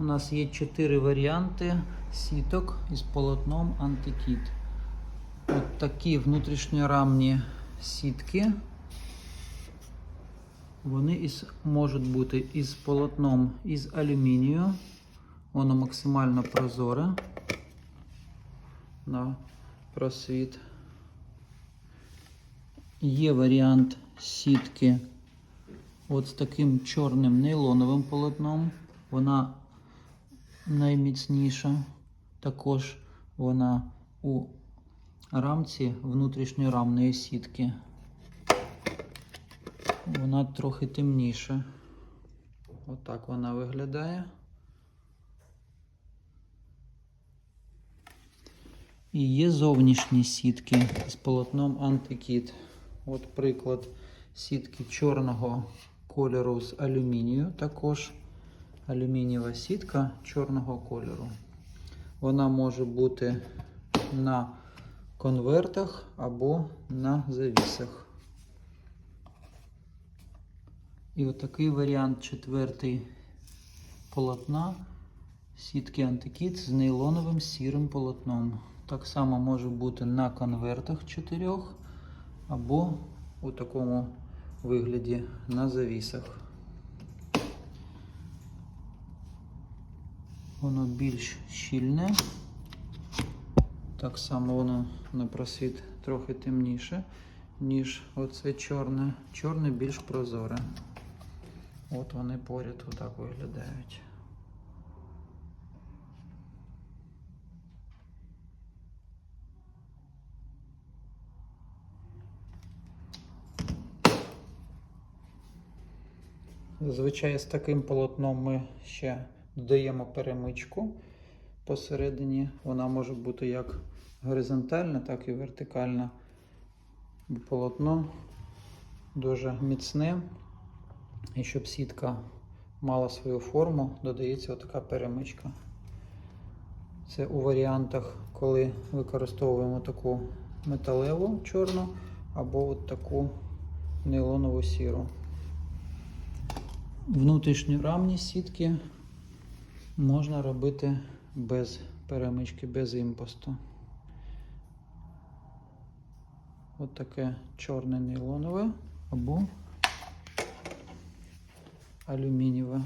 У нас є чотири варіанти сіток із полотном антикіт. От такі внутрішньорамні сітки. Вони із, можуть бути із полотном із алюмінію. Воно максимально прозоре на просвіт. Є варіант сітки от з таким чорним нейлоновим полотном. Вона найміцніша. Також вона у рамці внутрішньорамної сітки. Вона трохи темніша. Отак вона виглядає. І є зовнішні сітки з полотном антикіт. От приклад сітки чорного кольору з алюмінію. Також алюмінієва сітка чорного кольору. Вона може бути на конвертах або на завісах. І отакий варіант четвертий полотна сітки антикіт з нейлоновим сірим полотном. Так само може бути на конвертах чотирьох або у такому вигляді на завісах. Воно більш щільне. Так само воно на просвіт трохи темніше, ніж оце чорне. Чорне більш прозоре. От вони поряд отак виглядають. Зазвичай з таким полотном ми ще додаємо перемичку посередині. Вона може бути як горизонтальна, так і вертикальна. Полотно дуже міцне. І щоб сітка мала свою форму, додається така перемичка. Це у варіантах, коли використовуємо таку металеву чорну або от таку нейлонову сіру. Внутрішньорамні сітки можна робити без перемички, без імпосту. От таке чорне нейлонове або алюмінієве.